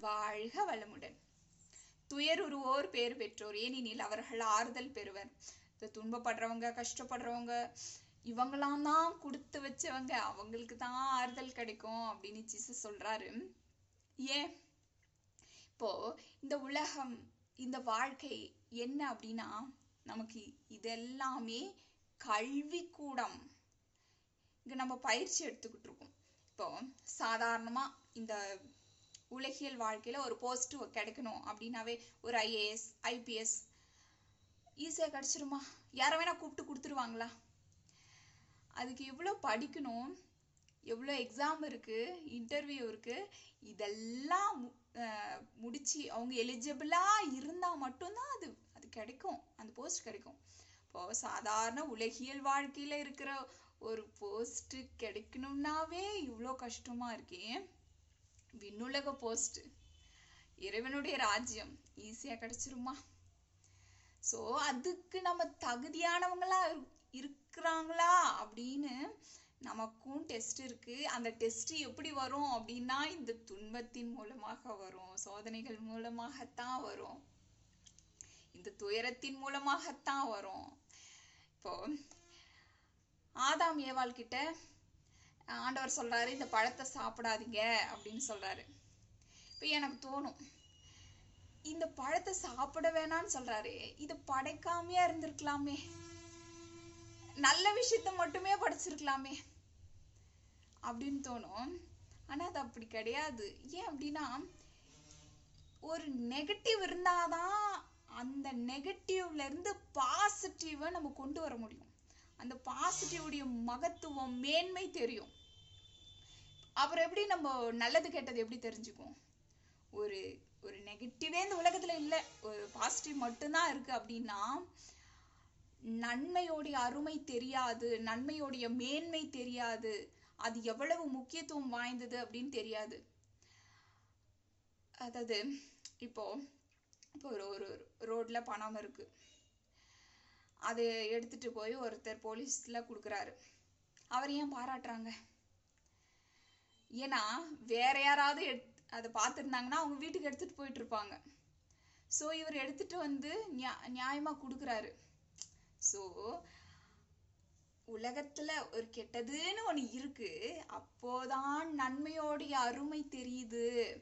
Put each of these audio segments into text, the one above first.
வாழ்க வளமுடன். துயருருவோர் பேர் பெற்றோர் ஏனெனில் அவர்கள் ஆறுதல் பெறுவர். இந்த துன்பப்படுறவங்க கஷ்டப்படுறவங்க இவங்களாம் தான் கொடுத்து வச்சவங்க அவங்களுக்கு தான் ஆறுதல் கிடைக்கும் அப்படின்னு ஜீசஸ் சொல்றாரு. ஏன்? இப்போ இந்த உலகம் இந்த வாழ்க்கை என்ன அப்படின்னா நமக்கு இதெல்லாமே கல்வி கூடம் இங்க நம்ம பயிற்சி எடுத்துக்கிட்டு இருக்கோம். இப்போ சாதாரணமா இந்த உலகியல் வாழ்க்கையில் ஒரு போஸ்ட் கிடைக்கணும் அப்படின்னாவே ஒரு ஐஏஎஸ் ஐபிஎஸ் ஈஸியாக கிடச்சிருமா? யாரை வேணா கூப்பிட்டு கொடுத்துருவாங்களா? அதுக்கு எவ்வளோ படிக்கணும்? எவ்வளோ எக்ஸாம் இருக்குது இன்டர்வியூ இருக்குது இதெல்லாம் முடித்து அவங்க எலிஜிபிளாக இருந்தால் மட்டும்தான் அது அது கிடைக்கும். அந்த போஸ்ட் கிடைக்கும். இப்போ சாதாரண உலகியல் வாழ்க்கையில் இருக்கிற ஒரு போஸ்ட்டு கிடைக்கணும்னாவே இவ்வளோ கஷ்டமாக இருக்கேன் விண்ணுலக போஸ்ட். இறைவனுடைய ராஜ்யம் ஈஸியாக கிடைச்சிருமா? ஸோ அதுக்கு நம்ம தகுதியானவங்களா இருக்கிறாங்களா அப்படின்னு நமக்கும் டெஸ்ட் இருக்கு. அந்த டெஸ்ட் எப்படி வரும் அப்படின்னா இந்த துன்பத்தின் மூலமாக வரும். சோதனைகள் மூலமாகத்தான் வரும். இந்த துயரத்தின் மூலமாகத்தான் வரும். இப்போ ஆதாம் ஏவாள் கிட்ட ஆண்டவர் சொல்கிறாரு இந்த பழத்தை சாப்பிடாதீங்க அப்படின்னு சொல்கிறாரு இப்போ எனக்கு தோணும் இந்த பழத்தை சாப்பிட வேணாம்னு சொல்கிறாரு இது படைக்காமையா இருந்திருக்கலாமே. நல்ல விஷயத்த மட்டுமே படிச்சிருக்கலாமே அப்படின்னு தோணும். ஆனால் அது அப்படி கிடையாது. ஏன் அப்படின்னா ஒரு நெகட்டிவ் இருந்தாதான் அந்த நெகட்டிவ்ல இருந்து பாசிட்டிவை நம்ம கொண்டு வர முடியும். அந்த பாசிட்டிவுடைய மகத்துவம் மேன்மை தெரியும். அவர் எப்படி நம்ம நல்லது கெட்டது எப்படி தெரிஞ்சுக்குவோம்? ஒரு ஒரு நெகட்டிவே இந்த உலகத்துல இல்லை. ஒரு பாசிட்டிவ் மட்டும்தான் இருக்கு அப்படின்னா நன்மையோடைய அருமை தெரியாது நன்மையோடைய மேன்மை தெரியாது அது எவ்வளவு முக்கியத்துவம் வாய்ந்தது அப்படின்னு தெரியாது. அதாவது இப்போ இப்போ ஒரு ஒரு ரோட்ல பணம் இருக்கு. அது எடுத்துட்டு போய் ஒருத்தர் போலீஸில் கொடுக்குறாரு. அவர் ஏன் பாராட்டுறாங்க? ஏன்னா வேற யாராவது எடுத் அதை பார்த்துருந்தாங்கன்னா அவங்க வீட்டுக்கு எடுத்துட்டு போயிட்டு இருப்பாங்க. ஸோ இவர் எடுத்துட்டு வந்து நியா- நியாயமாக கொடுக்குறாரு. ஸோ உலகத்துல ஒரு கெட்டதுன்னு ஒன்று இருக்கு. அப்போதான் நன்மையோடைய அருமை தெரியுது.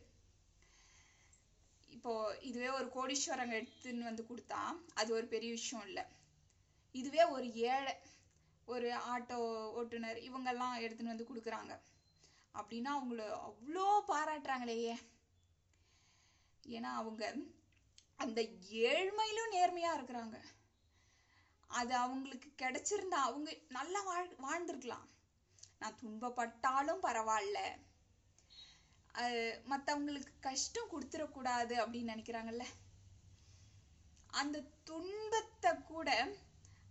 இப்போ இதுவே ஒரு கோடீஸ்வரங்க எடுத்துன்னு வந்து கொடுத்தா அது ஒரு பெரிய விஷயம் இல்லை. இதுவே ஒரு ஏழை ஒரு ஆட்டோ ஓட்டுநர் இவங்கெல்லாம் எடுத்துன்னு வந்து கொடுக்குறாங்க. அப்படின்னா அவங்கள அவ்வளோ பாராட்டுறாங்களேயே. ஏன்னா அவங்க அந்த ஏழ்மையிலும் நேர்மையாக இருக்கிறாங்க. அது அவங்களுக்கு கிடைச்சிருந்தா அவங்க நல்லா வாழ் வாழ்ந்துருக்கலாம். நான் துன்பப்பட்டாலும் பரவாயில்ல. மற்றவங்களுக்கு கஷ்டம் கொடுத்துடக்கூடாது அப்படின்னு நினைக்கிறாங்கல்ல. அந்த துன்பத்தை கூட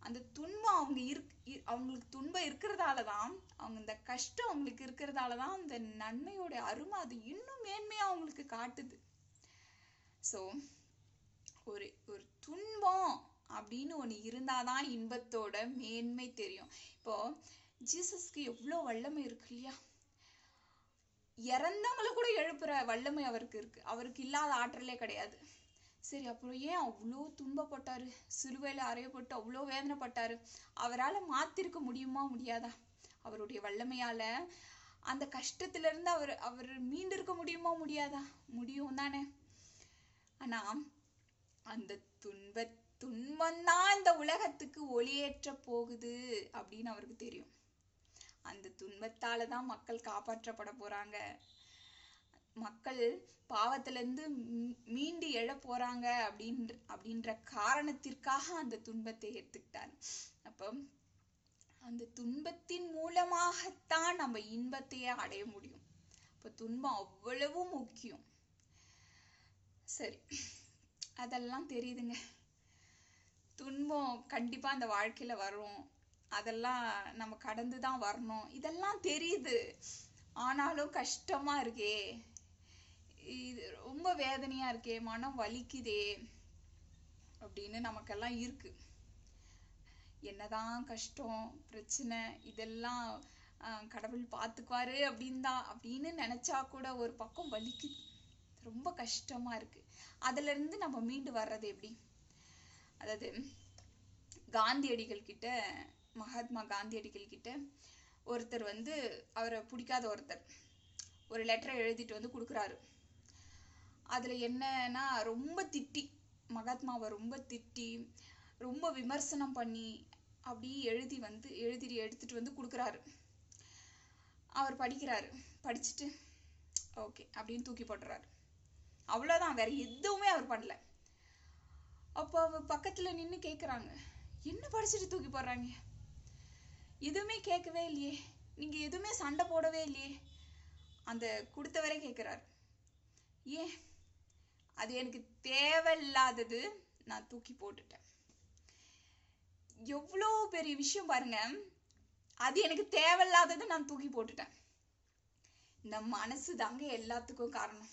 அந்த துன்பம் அவங்க இருக் இ- அவங்களுக்கு துன்பம் இருக்கிறதால தான் அவங்க இந்த கஷ்டம் அவங்களுக்கு இருக்கிறதால தான் அந்த நன்மையோட அருமை அது இன்னும் மேன்மையா அவங்களுக்கு காட்டுது. ஸோ ஒரு ஒரு துன்பம் அப்படின்னு ஒண்ணு இருந்தாதான் இன்பத்தோட மேன்மை தெரியும். இப்போ ஜீசஸ்க்கு எவ்வளோ வல்லமை இருக்கு இல்லையா? இறந்தவங்கள கூட எழுப்புற வல்லமை அவருக்கு இருக்கு. அவருக்கு இல்லாத ஆற்றலே கிடையாது. சரி அப்புறம் ஏன் அவ்வளோ துன்பப்பட்டார்? சிலுவையில் அறையப்பட்டு அவ்வளோ வேதனைப்பட்டார்? அவரால் மாத்திருக்க முடியுமா முடியாதா? அவருடைய வல்லமையால் அந்த கஷ்டத்துலேருந்து அவர் அவர் மீண்டிருக்க முடியுமா முடியாதா? முடியும் தானே. ஆனால் அந்த துன்ப துன்பம்தான் இந்த உலகத்துக்கு ஒளியேற்ற போகுது அப்படின்னு அவருக்கு தெரியும். அந்த துன்பத்தால தான் மக்கள் காப்பாற்றப்பட போறாங்க. மக்கள் பாவத்துல இருந்து மீண்டு எழ போறாங்க அப்படின்ற அப்படின்ற காரணத்திற்காக அந்த துன்பத்தை ஏத்துக்கிட்டார் அப்போ அந்த துன்பத்தின் மூலமாகத்தான் நம்ம இன்பத்தையே அடைய முடியும். அப்போ துன்பம் அவ்வளவு முக்கியம். சரி அதெல்லாம் தெரியுதுங்க. துன்பம் கண்டிப்பா அந்த வாழ்க்கையில வரும். அதெல்லாம் நம்ம கடந்து தான் வரணும். இதெல்லாம் தெரியுது. ஆனாலும் கஷ்டமா இருக்கே. இது ரொம்ப வேதனையா இருக்கே மனம் வலிக்குதே அப்படின்னு நமக்கெல்லாம் இருக்கு. என்னதான் கஷ்டம் பிரச்சனை இதெல்லாம் கடவுள் பார்த்துக்குவாரு அப்படின்னு தான் அப்படின்னு நினைச்சா கூட ஒரு பக்கம் வலிக்குது. ரொம்ப கஷ்டமா இருக்கு. அதுல இருந்து நம்ம மீண்டு வர்றது எப்படி? அதாவது காந்தியடிகள் கிட்ட மகாத்மா காந்தியடிகள் கிட்ட ஒருத்தர் வந்து அவரை பிடிக்காத ஒருத்தர் ஒரு லெட்டரை எழுதிட்டு வந்து கொடுக்குறாரு. அதில் என்னன்னா ரொம்ப திட்டி. மகாத்மாவை ரொம்ப திட்டி ரொம்ப விமர்சனம் பண்ணி அப்படி எழுதி வந்து எழுதி எடுத்துகிட்டு வந்து கொடுக்குறாரு. அவர் படிக்கிறாரு. படிச்சுட்டு ஓகே அப்படின்னு தூக்கி போட்டுறாரு. அவ்வளோதான் வேற எதுவுமே அவர் பண்ணல. அப்போ அவ பக்கத்தில் நின்று கேட்குறாங்க என்ன படிச்சுட்டு தூக்கி போடுறாங்க? எதுவுமே கேட்கவே இல்லையே. நீங்கள் எதுவுமே சண்டை போடவே இல்லையே. அந்த கொடுத்தவரே கேட்குறாரு ஏன்? அது எனக்கு தேவையில்லாதது நான் தூக்கி போட்டுட்டேன். எவ்வளோ பெரிய விஷயம் பாருங்க. அது எனக்கு தேவையில்லாதது நான் தூக்கி போட்டுட்டேன். இந்த மனசு தாங்க எல்லாத்துக்கும் காரணம்.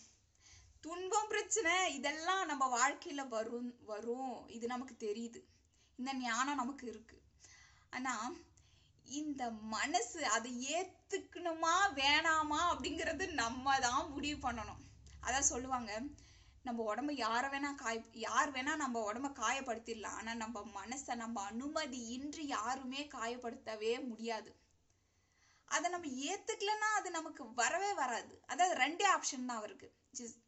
துன்பம் பிரச்சனை இதெல்லாம் நம்ம வாழ்க்கையில வரும் வரும். இது நமக்கு தெரியுது. இந்த ஞானம் நமக்கு இருக்கு. ஆனா இந்த மனசு அதை ஏத்துக்கணுமா வேணாமா அப்படிங்கிறது நம்ம தான் முடிவு பண்ணணும். அதான் சொல்லுவாங்க நம்ம உடம்ப யார வேணா காய யார் வேணா நம்ம உடம்ப காயப்படுத்திடலாம். ஆனா நம்ம மனசை நம்ம அனுமதி இன்றி யாருமே காயப்படுத்தவே முடியாது. அதை நம்ம ஏத்துக்கலன்னா அது நமக்கு வரவே வராது. அதாவது ரெண்டே ஆப்ஷன் தான் அவருக்கு. ஜிஸ்-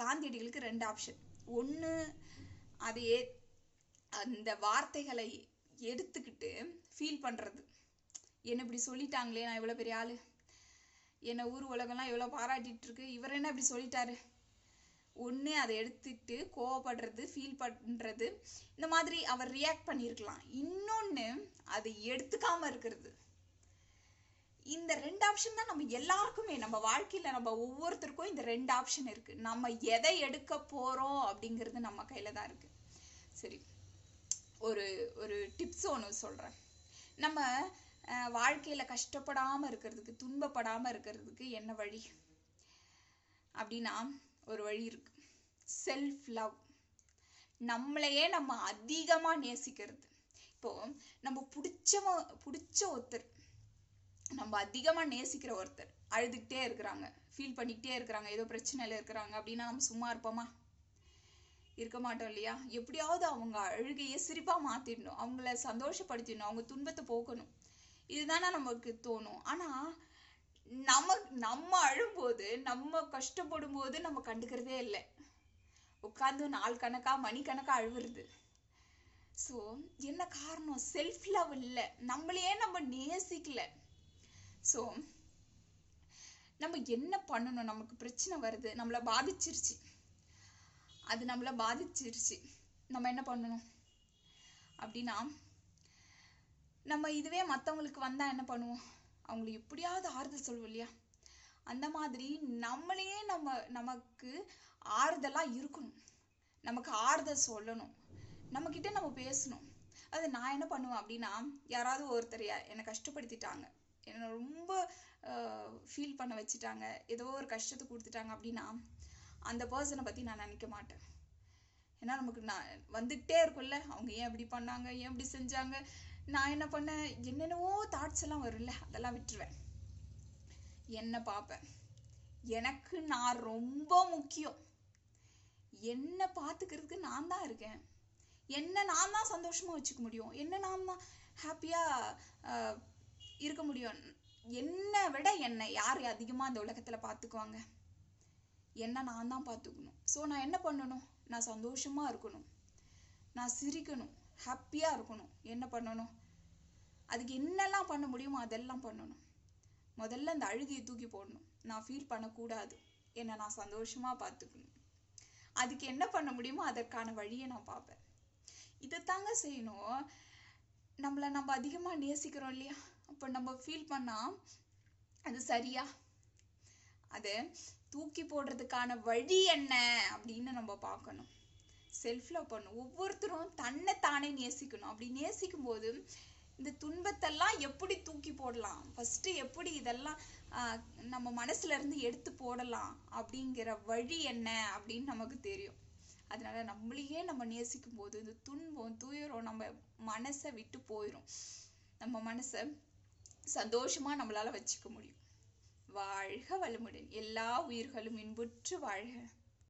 காந்தியடிகளுக்கு ரெண்டு ஆப்ஷன் ஒன்று அதை ஏ அந்த வார்த்தைகளை எடுத்துக்கிட்டு ஃபீல் பண்ணுறது என்ன இப்படி சொல்லிட்டாங்களே நான் இவ்வளோ பெரிய ஆள். என்ன ஊர் உலகம்லாம் இவ்வளோ பாராட்டிகிட்டு இருக்கு. இவர் என்ன இப்படி சொல்லிட்டாரு? ஒன்று அதை எடுத்துட்டு கோவப்படுறது ஃபீல் பண்ணுறது இந்த மாதிரி அவர் ரியாக்ட் பண்ணியிருக்கலாம் இன்னொன்னு அதை எடுத்துக்காம இருக்கிறது. இந்த ரெண்டு ஆப்ஷன் தான் நம்ம எல்லாருக்குமே நம்ம வாழ்க்கையில நம்ம ஒவ்வொருத்தருக்கும் இந்த ரெண்டு ஆப்ஷன் இருக்கு. நம்ம எதை எடுக்க போறோம் அப்படிங்கிறது நம்ம கையில தான் இருக்கு. சரி ஒரு ஒரு டிப்ஸ் ஒன்று சொல்றேன். நம்ம அஹ், வாழ்க்கையில இருக்கிறதுக்கு துன்பப்படாமல் இருக்கிறதுக்கு என்ன வழி? அப்படின்னா ஒரு வழி இருக்கு. செல்ஃப் லவ் நம்மளையே நம்ம அதிகமாக நேசிக்கிறது. இப்போ நம்ம பிடிச்சவ பிடிச்ச ஒருத்தர் நம்ம அதிகமாக நேசிக்கிற ஒருத்தர் அழுதுகிட்டே இருக்கிறாங்க ஃபீல் பண்ணிக்கிட்டே இருக்கிறாங்க ஏதோ பிரச்சனையில் இருக்கிறாங்க அப்படின்னா நம்ம சும்மா இருப்போமா? இருக்க மாட்டோம் இல்லையா? எப்படியாவது அவங்க அழுகையை சிரிப்பாக மாற்றிடணும் அவங்கள சந்தோஷப்படுத்திடணும். அவங்க துன்பத்தை போக்கணும். இதுதானே நமக்கு தோணும். ஆனால் நம்ம நம்ம அழும்போது நம்ம கஷ்டப்படும் போது நம்ம கண்டுக்கிறதே இல்லை. உட்காந்து நாள் கணக்கா மணிக்கணக்காக அழுவுறது. ஸோ என்ன காரணம்? செல்ஃப் லவ் இல்லை. நம்மளையே நம்ம நேசிக்கல. ஸோ நம்ம என்ன பண்ணணும்? நமக்கு பிரச்சனை வருது. நம்மளை பாதிச்சிருச்சு. அது நம்மள பாதிச்சிருச்சு. நம்ம என்ன பண்ணணும்? அப்படின்னா நம்ம இதுவே மத்தவங்களுக்கு வந்தா என்ன பண்ணுவோம்? அவங்கள எப்படியாவது ஆறுதல் சொல்லுவோம் இல்லையா? அந்த மாதிரி நம்மளையே நம்ம நமக்கு ஆறுதலாக இருக்கணும். நமக்கு ஆறுதல் சொல்லணும். நம்மக்கிட்ட நம்ம பேசணும். அது நான் என்ன பண்ணுவேன் அப்படின்னா யாராவது ஒருத்தர் என்னை கஷ்டப்படுத்திட்டாங்க. என்னை ரொம்ப ஃபீல் பண்ண வச்சுட்டாங்க. ஏதோ ஒரு கஷ்டத்தை கொடுத்துட்டாங்க அப்படின்னா அந்த பர்சனை பற்றி நான் நினைக்க மாட்டேன். ஏன்னா நமக்கு நான் வந்துகிட்டே இருக்கும்ல. அவங்க ஏன் இப்படி பண்ணாங்க? ஏன் இப்படி செஞ்சாங்க? நான் என்ன பண்ணேன்? என்னென்னவோ தாட்ஸ் எல்லாம் வரும்ல அதெல்லாம் விட்டுருவேன். என்ன பார்ப்பேன். எனக்கு நான் ரொம்ப முக்கியம். என்னை பார்த்துக்கிறதுக்கு நான் தான் இருக்கேன். என்ன நான் தான் சந்தோஷமாக வச்சுக்க முடியும். என்ன நான் தான் ஹாப்பியாக இருக்க முடியும். என்னை விட என்னை யார் அதிகமாக இந்த உலகத்தில் பார்த்துக்குவாங்க? என்ன நான் தான் பார்த்துக்கணும். ஸோ நான் என்ன பண்ணணும்? நான் சந்தோஷமாக இருக்கணும். நான் சிரிக்கணும். ஹாப்பியாக இருக்கணும். என்ன பண்ணணும்? அதுக்கு என்னெல்லாம் பண்ண முடியுமோ அதெல்லாம் பண்ணணும். முதல்ல அந்த அழுகையை தூக்கி போடணும். நான் ஃபீல் பண்ணக்கூடாது. என்னை நான் சந்தோஷமாக பார்த்துக்கணும். அதுக்கு என்ன பண்ண முடியுமோ அதற்கான வழியை நான் பார்ப்பேன். இதைத்தாங்க செய்யணும். நம்மளை நம்ம அதிகமாக நேசிக்கிறோம் இல்லையா? அப்போ நம்ம ஃபீல் பண்ணால் அது சரியா? அதை தூக்கி போடுறதுக்கான வழி என்ன அப்படின்னு நம்ம பார்க்கணும். செல்ஃப் லவ் பண்ணணும் ஒவ்வொருத்தரும் தன்னை தானே நேசிக்கணும். அப்படி நேசிக்கும் போது இந்த துன்பத்தெல்லாம் எப்படி தூக்கி போடலாம்? ஃபஸ்ட்டு எப்படி இதெல்லாம் நம்ம மனசுல இருந்து எடுத்து போடலாம்? அப்படிங்கிற வழி என்ன? அப்படின்னு நமக்கு தெரியும். அதனால நம்மளையே நம்ம நேசிக்கும் போது இந்த துன்பம் துயரம் நம்ம மனசை விட்டு போயிடும் நம்ம மனசை சந்தோஷமா நம்மளால வச்சுக்க முடியும். வாழ்க வளமுடன். எல்லா உயிர்களும் இன்புற்று வாழ்க.